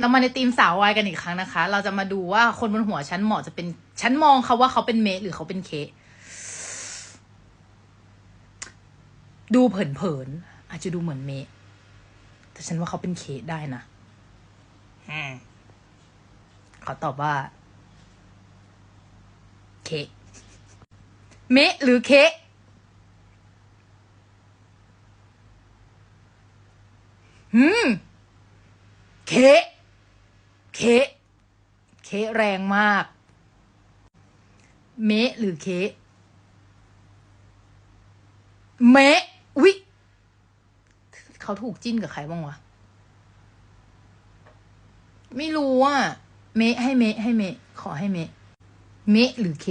เรามาในทีมสาววายกันอีกครั้งนะคะ เราจะมาดูว่าคนบนหัวฉันเหมาะจะเป็นฉันมองเขาว่าเขาเป็นเมทหรือเขาเป็นเค ดูเผินๆอาจจะดูเหมือนเมทแต่ฉันว่าเขาเป็นเคได้นะอืมขอตอบว่า เค เมะหรือเคอืม เคเค เคแรงมาก เมะหรือเคเมะอุ๊ยเขาถูกจิ้นกับใครบ้างวะ ไม่รู้อะเมะให้เมะให้เมะขอให้เมะเมะหรือเค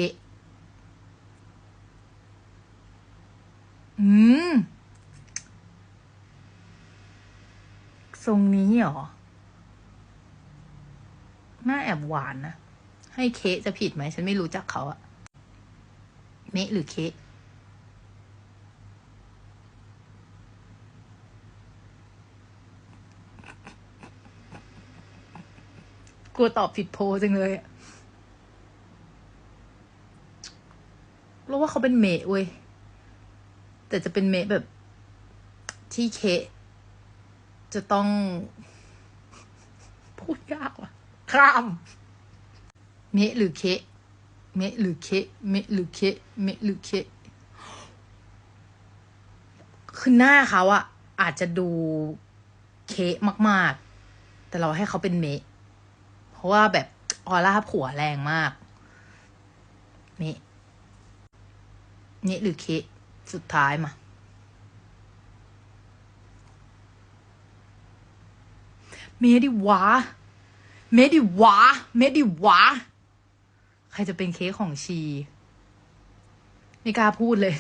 อืม ทรงนี้เหรอ หน้าแอบหวานนะ ให้เคะจะผิดไหม ฉันไม่รู้จักเขาอะเมะหรือเคะกลัวตอบผิดโพจังเลยอะรู้ว่าเขาเป็นเมะเว้ย แต่จะเป็นเมะแบบ ที่เค จะต้อง พูดยาก ว่ะข้าม เมหรือเคเมหรือเคเมหรือเคเมหรือเคคือหน้าเขาอะอาจจะดูเคมาก ๆ แต่เราให้เขาเป็นเมเพราะว่าแบบออร่าผัวแรงมาก เมเมหรือเคสุดท้ายมา เมดิวะ เมดิวะเมดิวะใครจะเป็นเค้กของชี ไม่กล้าพูดเลย